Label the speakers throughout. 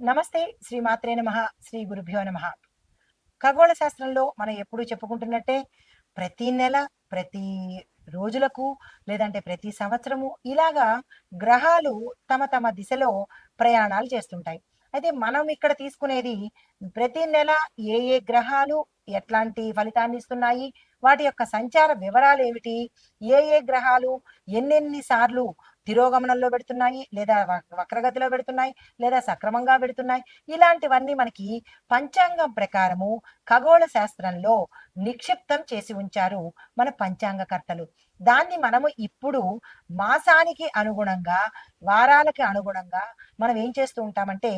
Speaker 1: నమస్తే శ్రీ మాత్రే నమ శ్రీ గురుభ్యో నమ. ఖగోళ శాస్త్రంలో మనం ఎప్పుడూ చెప్పుకుంటున్నట్టే ప్రతి నెల ప్రతి రోజులకు లేదంటే ప్రతి సంవత్సరము ఇలాగా గ్రహాలు తమ తమ దిశలో ప్రయాణాలు చేస్తుంటాయి. అయితే మనం ఇక్కడ తీసుకునేది ప్రతి నెల ఏ ఏ గ్రహాలు ఎట్లాంటి ఫలితాన్ని ఇస్తున్నాయి వాటి యొక్క సంచార వివరాలు ఏమిటి ఏ ఏ గ్రహాలు ఎన్నెన్ని సార్లు తిరోగమనంలో పెడుతున్నాయి లేదా వక్రగతిలో పెడుతున్నాయి లేదా సక్రమంగా పెడుతున్నాయి. ఇలాంటివన్నీ మనకి పంచాంగం ప్రకారము ఖగోళ శాస్త్రంలో నిక్షిప్తం చేసి ఉంచారు మన పంచాంగకర్తలు. దాన్ని మనము ఇప్పుడు మాసానికి అనుగుణంగా వారాలకి అనుగుణంగా మనం ఏం చేస్తూ ఉంటామంటే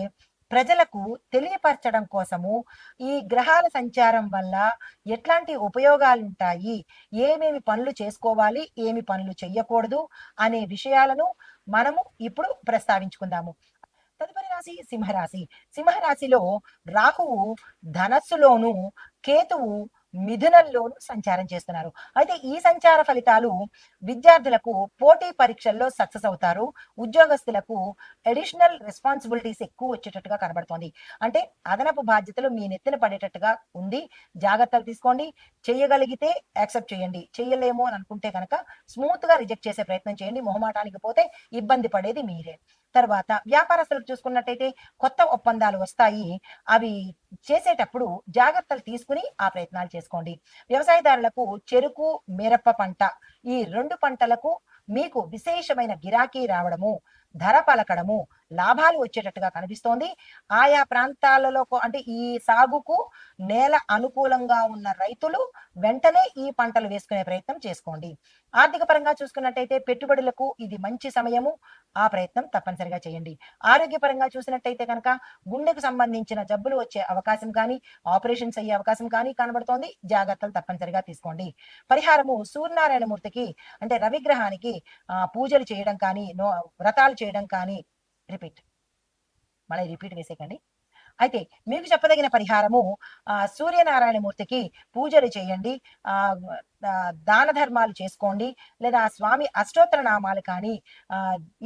Speaker 1: ప్రజలకు తెలియపరచడం కోసము ఈ గ్రహాల సంచారం వల్ల ఎట్లాంటి ఉపయోగాలు ఉంటాయి ఏమేమి పనులు చేసుకోవాలి? ఏమి పనులు చెయ్యకూడదు? అనే విషయాలను మనము ఇప్పుడు ప్రస్తావించుకుందాము. తదుపరి రాశి సింహరాశి. సింహరాశిలో రాహువు ధనస్సులోను కేతువు మిథునంలోనూ సంచారం చేస్తున్నారు. అయితే ఈ సంచార ఫలితాలు విద్యార్థులకు పోటీ పరీక్షల్లో సక్సెస్ అవుతారు. ఉద్యోగస్తులకు అడిషనల్ రెస్పాన్సిబిలిటీస్ ఎక్కువ వచ్చేటట్టుగా కనబడుతోంది. అంటే అదనపు బాధ్యతలు మీ నెత్తిన పడేటట్టుగా ఉంది. జాగ్రత్తలు తీసుకోండి. చేయగలిగితే యాక్సెప్ట్ చేయండి. చేయలేము అని అనుకుంటే కనుక స్మూత్గా రిజెక్ట్ చేసే ప్రయత్నం చేయండి. మొహమాటానికి పోతే ఇబ్బంది పడేది మీరే. తర్వాత వ్యాపారస్తులకు చూసుకున్నట్టయితే కొత్త ఒప్పందాలు వస్తాయి. అవి చేసేటప్పుడు జాగ్రత్తలు తీసుకుని ఆ ప్రయత్నాలు చేసుకోండి. వ్యవసాయదారులకు చెరుకు మిరప పంట ఈ రెండు పంటలకు మీకు విశేషమైన గిరాకీ రావడము ధర పలకడము లాభాలు వచ్చేటట్టుగా కనిపిస్తోంది. ఆయా ప్రాంతాలలో అంటే ఈ సాగుకు నేల అనుకూలంగా ఉన్న రైతులు వెంటనే ఈ పంటలు వేసుకునే ప్రయత్నం చేసుకోండి. ఆర్థిక పరంగా చూసుకున్నట్టయితే పెట్టుబడులకు ఇది మంచి సమయము. ఆ ప్రయత్నం తప్పనిసరిగా చేయండి. ఆరోగ్యపరంగా చూసినట్టయితే కనుక గుండెకు సంబంధించిన జబ్బులు వచ్చే అవకాశం కానీ ఆపరేషన్స్ అయ్యే అవకాశం కానీ కనబడుతోంది. జాగ్రత్తలు తప్పనిసరిగా తీసుకోండి. పరిహారము సూర్యనారాయణ మూర్తికి అంటే రవిగ్రహానికి పూజలు చేయడం కానీ నో వ్రతాలు చేయడం కానీ రిపీట్. మళ్ళీ రిపీట్ వేసేకండి అయితే మీకు చెప్పదగిన పరిహారము సూర్యనారాయణమూర్తికి సూర్యనారాయణ మూర్తికి పూజలు చేయండి దాన ధర్మాలు చేసుకోండి లేదా స్వామి అష్టోత్తర నామాలు కానీ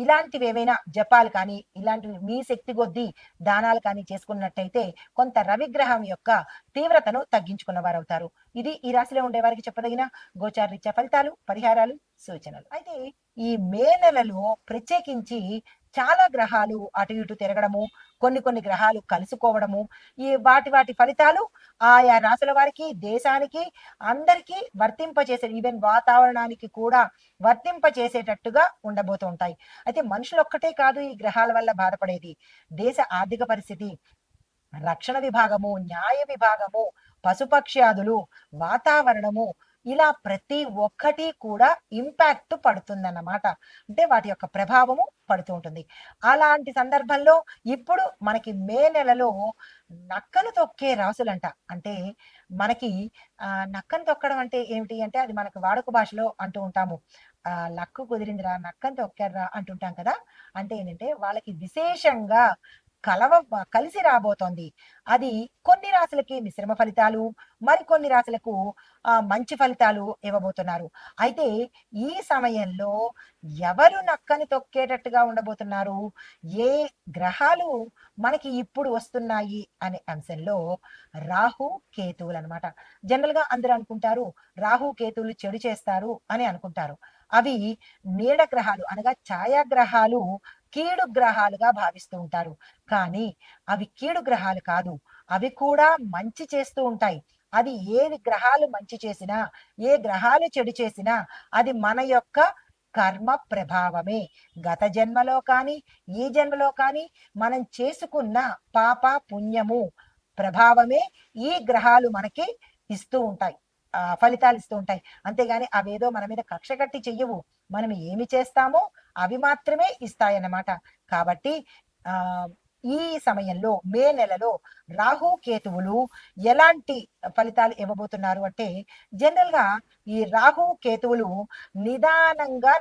Speaker 1: ఇలాంటివి ఏవైనా జపాలు కానీ ఇలాంటివి మీ శక్తి కొద్దీ దానాలు కానీ చేసుకున్నట్టయితే కొంత రవిగ్రహం యొక్క తీవ్రతను తగ్గించుకున్న వారు అవుతారు ఇది ఈ రాశిలో ఉండే వారికి చెప్పదగిన గోచారీత్యా ఫలితాలు పరిహారాలు సూచనలు. అయితే ఈ మే నెలలో ప్రత్యేకించి చాలా గ్రహాలు అటు ఇటు తిరగడము కొన్ని కొన్ని గ్రహాలు కలుసుకోవడము ఈ వాటి వాటి ఫలితాలు ఆయా రాసుల వారికి దేశానికి అందరికీ వర్తింపచేసే ఈవెన్ వాతావరణానికి కూడా వర్తింపచేసేటట్టుగా ఉండబోతూ ఉంటాయి. అయితే మనుషులు ఒక్కటే కాదు ఈ గ్రహాల వల్ల బాధపడేది. దేశ ఆర్థిక పరిస్థితి రక్షణ విభాగము న్యాయ విభాగము పశుపక్ష్యాదులు వాతావరణము ఇలా ప్రతి ఒక్కటి కూడా ఇంపాక్ట్ పడుతుందన్నమాట. అంటే వాటి యొక్క ప్రభావము పడుతూ ఉంటుంది. అలాంటి సందర్భంలో ఇప్పుడు మనకి మే నెలలో నక్కను తొక్కే రాసులంట. అంటే మనకి ఆ నక్కను తొక్కడం అంటే ఏమిటి అంటే అది మనకు వాడుక భాషలో అంటూ ఉంటాము. ఆ లక్కు కుదిరిందిరా నక్కను తొక్కారా అంటుంటాం కదా. అంటే ఏంటంటే వాళ్ళకి విశేషంగా కలవ కలిసి రాబోతోంది. అది కొన్ని రాశులకి మిశ్రమ ఫలితాలు మరికొన్ని రాశులకు ఆ మంచి ఫలితాలు ఇవ్వబోతున్నారు. అయితే ఈ సమయంలో ఎవరు నక్కని తొక్కేటట్టుగా ఉండబోతున్నారు? ఏ గ్రహాలు మనకి ఇప్పుడు వస్తున్నాయి అనే అంశంలో రాహు కేతువులు అనమాట జనరల్గా అందరూ అనుకుంటారు రాహు కేతువులు చెడు చేస్తారు అని అనుకుంటారు. అవి నీడ గ్రహాలు అనగా ఛాయాగ్రహాలు కీడు గ్రహాలుగా భావిస్తూ ఉంటారు. కానీ అవి కీడు గ్రహాలు కాదు. అవి కూడా మంచి చేస్తూ ఉంటాయి. అది ఏ గ్రహాలు మంచి చేసినా ఏ గ్రహాలు చెడు చేసినా అది మన యొక్క కర్మ ప్రభావమే. గత జన్మలో కానీ ఈ జన్మలో కానీ మనం చేసుకున్న పాప పుణ్యము ప్రభావమే ఈ గ్రహాలు మనకి ఇస్తూ ఉంటాయి. ఫలితాలు ఇస్తూ ఉంటాయి. అంతేగాని అవేదో మన మీద కక్ష కట్టి చెయ్యవు. మనం ఏమి చేస్తామో అవి మాత్రమే ఇస్తాయన్నమాట. కాబట్టి ఆ ఈ సమయంలో మే నెలలో రాహు కేతువులు ఎలాంటి ఫలితాలు ఇవ్వబోతున్నారు అంటే జనరల్గా ఈ రాహు కేతువులు నిదానంగా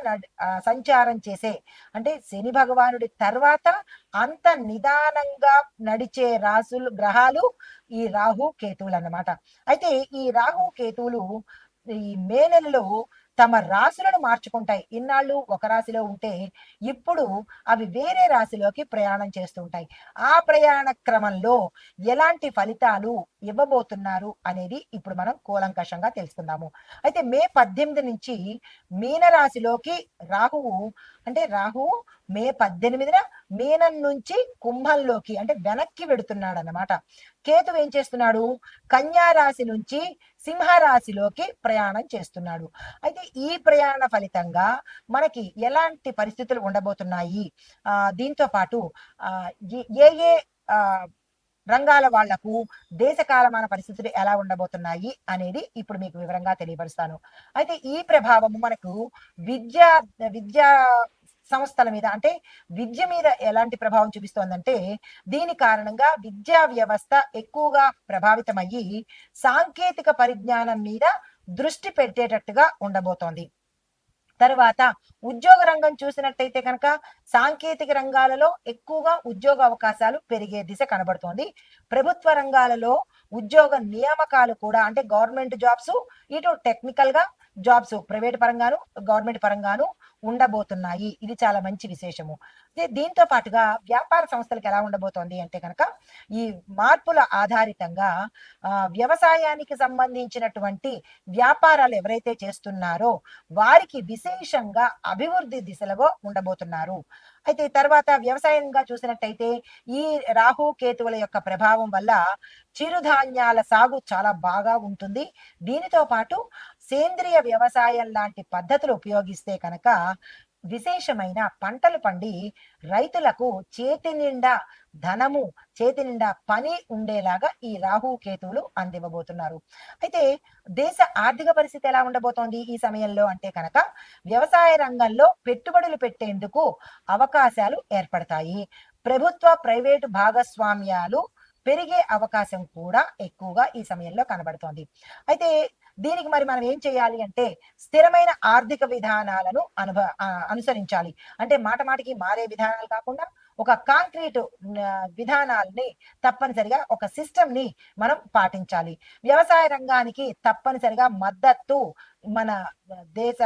Speaker 1: సంచారం చేసే అంటే శని భగవానుడి తర్వాత అంత నిదానంగా నడిచే రాసులు గ్రహాలు ఈ రాహు కేతువులు అన్నమాట అయితే ఈ రాహు కేతువులు ఈ మే నెలలో తమ రాశులను మార్చుకుంటాయి. ఇన్నాళ్ళు ఒక రాశిలో ఉంటే ఇప్పుడు అవి వేరే రాశిలోకి ప్రయాణం చేస్తుంటాయి ఆ ప్రయాణ క్రమంలో ఎలాంటి ఫలితాలు ఇవ్వబోతున్నారు అనేది ఇప్పుడు మనం కూలంకషంగా తెలుసుకుందాము. అయితే మే పద్దెనిమిది నుంచి మీన రాశిలోకి రాహువు అంటే రాహువు మే పద్దెనిమిదిన మీనం నుంచి కుంభంలోకి అంటే వెనక్కి వెడుతున్నాడు అనమాట కేతు ఏం చేస్తున్నాడు? కన్యా రాశి నుంచి సింహరాశిలోకి ప్రయాణం చేస్తున్నాడు. అయితే ఈ ప్రయాణ ఫలితంగా మనకి ఎలాంటి పరిస్థితులు ఉండబోతున్నాయి? ఆ దీంతో పాటు ఆ ఏ- ఏ ఏ ఆ రంగాల వాళ్ళకు దేశ కాలమాన పరిస్థితులు ఎలా ఉండబోతున్నాయి అనేది ఇప్పుడు మీకు వివరంగా తెలియపరుస్తాను. అయితే ఈ ప్రభావము మనకు విద్యా విద్యా సంస్థల మీద అంటే విద్య మీద ఎలాంటి ప్రభావం చూపిస్తోందంటే దీని కారణంగా విద్యా వ్యవస్థ ఎక్కువగా ప్రభావితమయ్యి సాంకేతిక పరిజ్ఞానం మీద దృష్టి పెట్టేటట్టుగా ఉండబోతోంది. తర్వాత ఉద్యోగ రంగం చూసినట్టయితే కనుక సాంకేతిక రంగాలలో ఎక్కువగా ఉద్యోగ అవకాశాలు పెరిగే దిశ కనబడుతోంది. ప్రభుత్వ రంగాలలో ఉద్యోగ నియామకాలు కూడా అంటే గవర్నమెంట్ జాబ్స్ ఇటు టెక్నికల్గా జాబ్స్ ప్రైవేట్ పరంగాను గవర్నమెంట్ పరంగాను ఉండబోతున్నాయి. ఇది చాలా మంచి విశేషము. దీంతో పాటుగా వ్యాపార సంస్థలకు ఎలా ఉండబోతోంది అంటే కనుక ఈ మార్పుల ఆధారితంగా వ్యవసాయానికి సంబంధించినటువంటి వ్యాపారాలు ఎవరైతే చేస్తున్నారో వారికి విశేషంగా అభివృద్ధి దిశలో ఉండబోతున్నారు. అయితే తర్వాత వ్యవసాయంగా చూసినట్టయితే ఈ రాహు కేతువుల యొక్క ప్రభావం వల్ల చిరుధాన్యాల సాగు చాలా బాగా ఉంటుంది. దీనితో పాటు సేంద్రియ వ్యవసాయం లాంటి పద్ధతులు ఉపయోగిస్తే కనుక విశేషమైన పంటలు పండి రైతులకు చేతి నిండా ధనము చేతి నిండా పని ఉండేలాగా ఈ రాహు కేతువులు అందివ్వబోతున్నారు. అయితే దేశ ఆర్థిక పరిస్థితి ఎలా ఉండబోతోంది ఈ సమయంలో అంటే కనుక వ్యవసాయ రంగంలో పెట్టుబడులు పెట్టేందుకు అవకాశాలు ఏర్పడతాయి. ప్రభుత్వ ప్రైవేటు భాగస్వామ్యాలు పెరిగే అవకాశం కూడా ఎక్కువగా ఈ సమయంలో కనబడుతోంది. అయితే దీనికి మరి మనం ఏం చేయాలి అంటే స్థిరమైన ఆర్థిక విధానాలను అనుభ అనుసరించాలి. అంటే మాట మాటికి మారే విధానాలు కాకుండా ఒక కాంక్రీట్ విధానాల్ని తప్పనిసరిగా ఒక సిస్టమ్ని మనం పాటించాలి. వ్యవసాయ రంగానికి తప్పనిసరిగా మద్దతు మన దేశ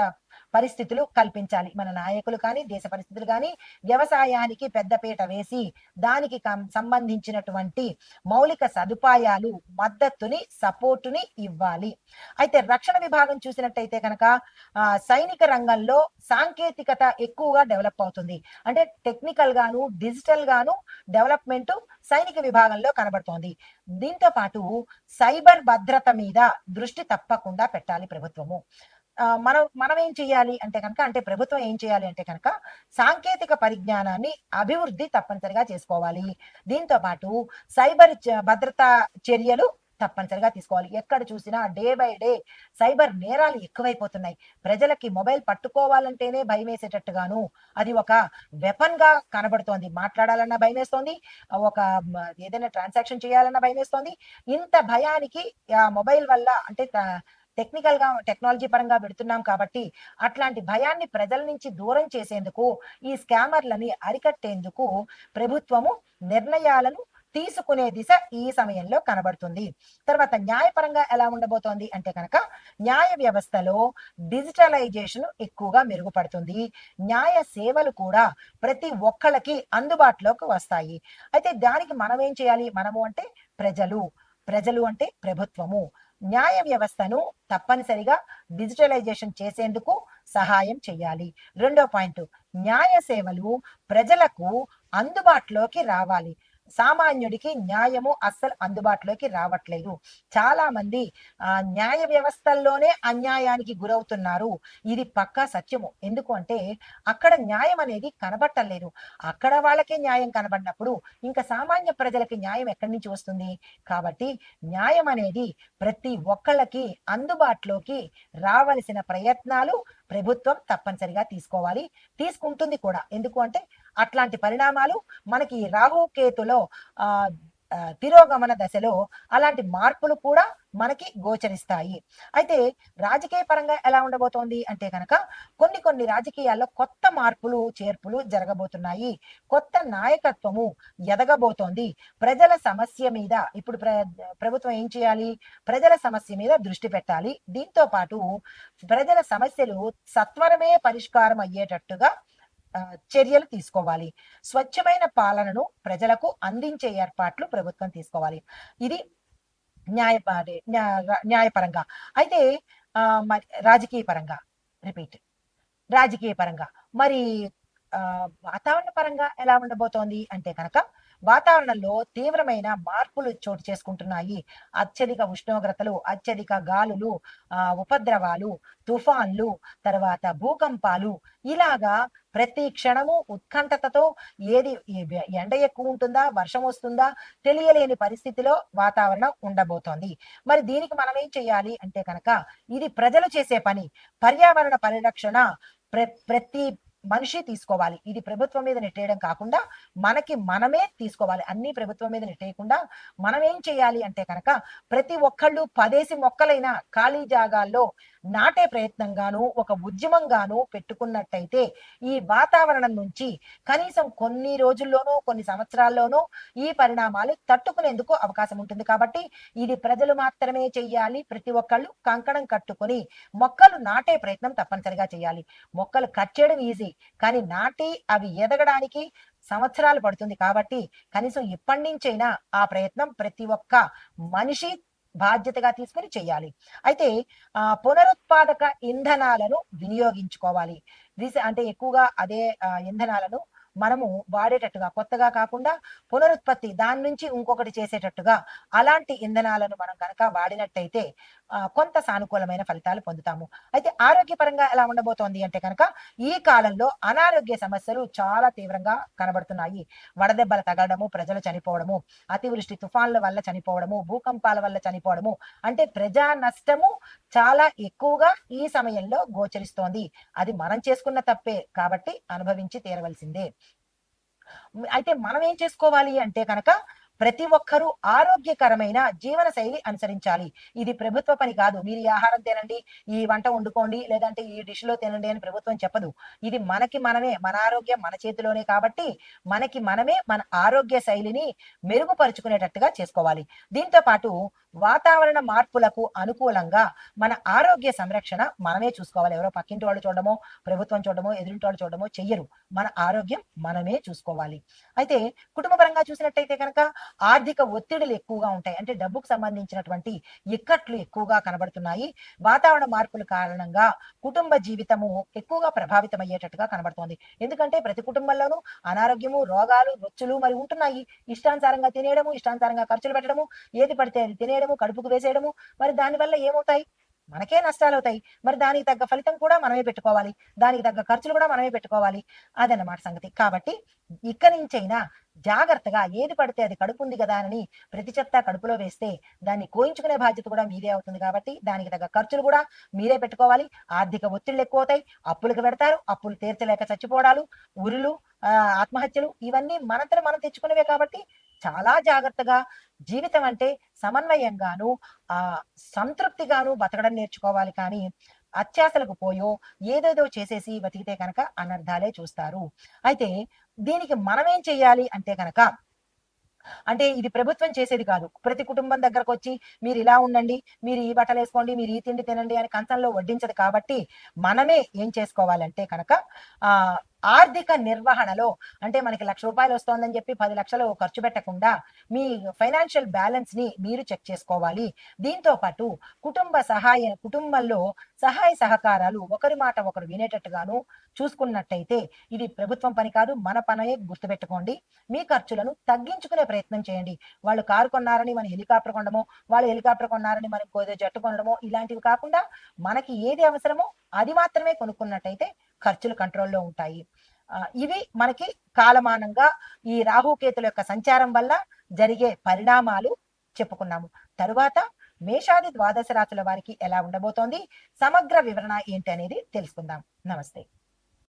Speaker 1: పరిస్థితులు కల్పించాలి. మన నాయకులు కానీ దేశ పరిస్థితులు కానీ వ్యవసాయానికి పెద్దపీట వేసి దానికి సంబంధించినటువంటి మౌలిక సదుపాయాలు మద్దతుని సపోర్టుని ఇవ్వాలి. అయితే రక్షణ విభాగం చూసినట్టయితే కనుక సైనిక రంగంలో సాంకేతికత ఎక్కువగా డెవలప్ అవుతుంది. అంటే టెక్నికల్ గాను డిజిటల్ గాను డెవలప్మెంట్ సైనిక విభాగంలో కనబడుతోంది. దీంతో పాటు సైబర్ భద్రత మీద దృష్టి తప్పకుండా పెట్టాలి ప్రభుత్వము. మనం మనం ఏం చేయాలి అంటే కనుక అంటే ప్రభుత్వం ఏం చేయాలి అంటే కనుక సాంకేతిక పరిజ్ఞానాన్ని అభివృద్ధి తప్పనిసరిగా చేసుకోవాలి. దీంతో పాటు సైబర్ భద్రతా చర్యలు తప్పనిసరిగా తీసుకోవాలి. ఎక్కడ చూసినా డే బై డే సైబర్ నేరాలు ఎక్కువైపోతున్నాయి. ప్రజలకి మొబైల్ పట్టుకోవాలంటేనే భయం వేసేటట్టుగాను అది ఒక వెపన్గా కనబడుతోంది. మాట్లాడాలన్నా భయం వేస్తోంది ఒక ఏదైనా ట్రాన్సాక్షన్ చేయాలన్నా భయం వేస్తోంది ఇంత భయానికి ఆ మొబైల్ వల్ల అంటే టెక్నికల్గా టెక్నాలజీ పరంగా పెడుతున్నాం కాబట్టి అట్లాంటి భయాన్ని ప్రజల నుంచి దూరం చేసేందుకు ఈ స్కామర్లని అరికట్టేందుకు ప్రభుత్వము నిర్ణయాలను తీసుకునే దిశ ఈ సమయంలో కనబడుతుంది. తర్వాత న్యాయపరంగా ఎలా ఉండబోతోంది అంటే కనుక న్యాయ వ్యవస్థలో డిజిటలైజేషన్ ఎక్కువగా మెరుగుపడుతుంది. న్యాయ సేవలు కూడా ప్రతి ఒక్కళ్ళకి అందుబాటులోకి వస్తాయి. అయితే దానికి మనం ఏం చేయాలి? మనము అంటే ప్రజలు. ప్రజలు అంటే ప్రభుత్వము. న్యాయ వ్యవస్థను తప్పనిసరిగా డిజిటలైజేషన్ చేసేందుకు సహాయం చేయాలి. రెండో పాయింట్ న్యాయ సేవలు ప్రజలకు అందుబాటులోకి రావాలి. సామాన్యుడికి న్యాయము అస్సలు అందుబాటులోకి రావట్లేదు. చాలా మంది ఆ న్యాయ వ్యవస్థల్లోనే అన్యాయానికి గురవుతున్నారు. ఇది పక్కా సత్యము. ఎందుకు అంటే అక్కడ న్యాయం అనేది కనబట్టలేదు. అక్కడ వాళ్ళకే న్యాయం కనబడినప్పుడు ఇంకా సామాన్య ప్రజలకి న్యాయం ఎక్కడి నుంచి వస్తుంది? కాబట్టి న్యాయం అనేది ప్రతి ఒక్కళ్ళకి అందుబాటులోకి రావలసిన ప్రయత్నాలు ప్రభుత్వం తప్పనిసరిగా తీసుకోవాలి. తీసుకుంటుంది కూడా. ఎందుకు అంటే అట్లాంటి పరిణామాలు మనకి రాహుకేతులో ఆ తిరోగమన దశలో అలాంటి మార్పులు కూడా మనకి గోచరిస్తాయి. అయితే రాజకీయ పరంగా ఎలా ఉండబోతోంది అంటే కనుక కొన్ని కొన్ని రాజకీయాల్లో కొత్త మార్పులు చేర్పులు జరగబోతున్నాయి. కొత్త నాయకత్వము ఎదగబోతోంది. ప్రజల సమస్య మీద ఇప్పుడు ప్ర ప్రభుత్వం ఏం చేయాలి? ప్రజల సమస్య మీద దృష్టి పెట్టాలి. దీంతో పాటు ప్రజల సమస్యలు సత్వరమే పరిష్కారం అయ్యేటట్టుగా చర్యలు తీసుకోవాలి. స్వచ్ఛమైన పాలనను ప్రజలకు అందించే ఏర్పాట్లు ప్రభుత్వం తీసుకోవాలి. ఇది న్యాయ న్యాయపరంగా. అయితే ఆ, మరి రాజకీయ పరంగా రిపీట్. రాజకీయ పరంగా. మరి ఆ, వాతావరణ పరంగా ఎలా ఉండబోతోంది అంటే కనుక వాతావరణంలో తీవ్రమైన మార్పులు చోటు చేసుకుంటున్నాయి. అత్యధిక ఉష్ణోగ్రతలు అత్యధిక గాలులు ఆ, ఉపద్రవాలు తుఫాన్లు తర్వాత భూకంపాలు ఇలాగా ప్రతి క్షణము ఉత్కంఠతతో ఏది ఎండ ఎక్కువ ఉంటుందా వర్షం వస్తుందా తెలియలేని పరిస్థితిలో వాతావరణం ఉండబోతోంది. మరి దీనికి మనం ఏం చేయాలి అంటే కనుక ఇది ప్రజలు చేసే పని. పర్యావరణ పరిరక్షణ ప్ర ప్రతి మనిషి తీసుకోవాలి. ఇది ప్రభుత్వం మీద నెట్టేయడం కాకుండా మనకి మనమే తీసుకోవాలి. అన్ని ప్రభుత్వం మీద నెట్టేయకుండా మనం ఏం చేయాలి అంటే కనుక ప్రతి ఒక్కళ్ళు పదేసి మొక్కలైన ఖాళీ జాగాల్లో నాటే ప్రయత్నంగాను ఒక ఉద్యమంగాను పెట్టుకున్నట్టయితే ఈ వాతావరణం నుంచి కనీసం కొన్ని రోజుల్లోనూ కొన్ని సంవత్సరాల్లోనూ ఈ పరిణామాలు తట్టుకునేందుకు అవకాశం ఉంటుంది. కాబట్టి ఇది ప్రజలు మాత్రమే చెయ్యాలి. ప్రతి ఒక్కళ్ళు కంకణం కట్టుకొని మొక్కలు నాటే ప్రయత్నం తప్పనిసరిగా చేయాలి. మొక్కలు కట్ చేయడం ఈజీ. కానీ నాటి అవి ఎదగడానికి సంవత్సరాలు పడుతుంది కాబట్టి కనీసం ఇప్పటి నుంచైనా ఆ ప్రయత్నం ప్రతి ఒక్క మనిషి బాధ్యతగా తీసుకుని చేయాలి. అయితే ఆ పునరుత్పాదక ఇంధనాలను వినియోగించుకోవాలి. అంటే ఎక్కువగా అదే ఇంధనాలను మనము వాడేటట్టుగా కొత్తగా కాకుండా పునరుత్పత్తి దాని నుంచి ఇంకొకటి చేసేటట్టుగా అలాంటి ఇంధనాలను మనం కనుక వాడినట్టయితే కొంత సానుకూలమైన ఫలితాలు పొందుతాము. అయితే ఆరోగ్యపరంగా ఎలా ఉండబోతోంది అంటే కనుక ఈ కాలంలో అనారోగ్య సమస్యలు చాలా తీవ్రంగా కనబడుతున్నాయి. వడదెబ్బలు తగలడము ప్రజలు చనిపోవడము అతివృష్టి తుఫాన్ల వల్ల చనిపోవడము భూకంపాల వల్ల చనిపోవడము అంటే ప్రజా నష్టము చాలా ఎక్కువగా ఈ సమయంలో గోచరిస్తోంది. అది మనం చేసుకున్న తప్పే కాబట్టి అనుభవించి తీరవలసిందే. అయితే మనం ఏం చేసుకోవాలి అంటే కనుక ప్రతి ఒక్కరూ ఆరోగ్యకరమైన జీవన శైలి అనుసరించాలి. ఇది ప్రభుత్వ పని కాదు. మీరు ఈ ఆహారం తినండి ఈ వంట వండుకోండి లేదంటే ఈ డిష్లో తినండి అని ప్రభుత్వం చెప్పదు. ఇది మనకి మనమే మన ఆరోగ్యం మన చేతిలోనే కాబట్టి మనకి మనమే మన ఆరోగ్య శైలిని మెరుగుపరుచుకునేటట్టుగా చేసుకోవాలి. దీంతో పాటు వాతావరణ మార్పులకు అనుకూలంగా మన ఆరోగ్య సంరక్షణ మనమే చూసుకోవాలి. ఎవరో పక్కింటి వాళ్ళు చూడడమో ప్రభుత్వం చూడడమో ఎదురింటి వాళ్ళు చూడడమో చెయ్యరు. మన ఆరోగ్యం మనమే చూసుకోవాలి. అయితే కుటుంబపరంగా చూసినట్టయితే కనుక ఆర్థిక ఒత్తిడులు ఎక్కువగా ఉంటాయి. అంటే డబ్బుకు సంబంధించినటువంటి ఇక్కట్లు ఎక్కువగా కనబడుతున్నాయి. వాతావరణ మార్పుల కారణంగా కుటుంబ జీవితము ఎక్కువగా ప్రభావితం అయ్యేటట్టుగా కనబడుతోంది. ఎందుకంటే ప్రతి కుటుంబంలోనూ అనారోగ్యము రోగాలు రొచ్చులు మరి ఉంటున్నాయి. ఇష్టానుసారంగా తినేయడము ఇష్టానుసారంగా ఖర్చులు పెట్టడము ఏది పడితే అది తినేయడము కడుపుకు వేసేయడము. మరి దానివల్ల ఏమవుతాయి? మనకే నష్టాలు అవుతాయి మరి దానికి తగ్గ ఫలితం కూడా మనమే పెట్టుకోవాలి. దానికి తగ్గ ఖర్చులు కూడా మనమే పెట్టుకోవాలి. అదన్నమాట సంగతి. కాబట్టి ఇక్కడి నుంచైనా జాగ్రత్తగా ఏది పడితే అది కడుపు ఉంది కదా అని ప్రతి చెత్త కడుపులో వేస్తే దాన్ని కోయించుకునే బాధ్యత కూడా మీదే అవుతుంది కాబట్టి దానికి తగ్గ ఖర్చులు కూడా మీరే పెట్టుకోవాలి. ఆర్థిక ఒత్తిళ్ళు ఎక్కువ అవుతాయి అప్పులకు పెడతారు. అప్పులు తీర్చలేక చచ్చిపోవడాలు ఉరులు ఆత్మహత్యలు ఇవన్నీ మనంతరం మనం తెచ్చుకునేవే కాబట్టి చాలా జాగ్రత్తగా జీవితం అంటే సమన్వయంగాను ఆ సంతృప్తిగాను బతకడం నేర్చుకోవాలి కానీ అత్యాశలకు పోయో ఏదేదో చేసేసి బతికితే కనుక అనర్థాలే చూస్తారు. అయితే దీనికి మనమేం చెయ్యాలి అంటే కనుక అంటే ఇది ప్రభుత్వం చేసేది కాదు. ప్రతి కుటుంబం దగ్గరకు వచ్చి మీరు ఇలా ఉండండి మీరు ఈ బట్టలు వేసుకోండి మీరు ఈ తిండి తినండి అని కంచంలో వడ్డించదు కాబట్టి మనమే ఏం చేసుకోవాలంటే కనుక ఆ ఆర్థిక నిర్వహణలో అంటే మనకి లక్ష రూపాయలు వస్తోందని చెప్పి పది లక్షలు ఖర్చు పెట్టకుండా మీ ఫైనాన్షియల్ బ్యాలెన్స్ని మీరు చెక్ చేసుకోవాలి. దీంతో పాటు కుటుంబ సహాయ కుటుంబంలో సహాయ సహకారాలు ఒకరి మాట ఒకరు వినేటట్టుగాను చూసుకున్నట్టయితే ఇది ప్రభుత్వం పని కాదు మన పనే గుర్తుపెట్టుకోండి. మీ ఖర్చులను తగ్గించుకునే ప్రయత్నం చేయండి. వాళ్ళు కారు కొన్నారని మనం హెలికాప్టర్ కొనడమో వాళ్ళు హెలికాప్టర్ కొన్నారని మనం ఏదో జట్టు కొనడమో ఇలాంటివి కాకుండా మనకి ఏది అవసరమో అది మాత్రమే కొనుక్కున్నట్టయితే ఖర్చులు కంట్రోల్లో ఉంటాయి. ఇవి మనకి కాలమానంగా ఈ రాహుకేతుల యొక్క సంచారం వల్ల జరిగే పరిణామాలు చెప్పుకున్నాము. తరువాత మేషాది ద్వాదశ రాశుల వారికి ఎలా ఉండబోతోంది? సమగ్ర వివరణ ఏంటి అనేది తెలుసుకుందాం. నమస్తే.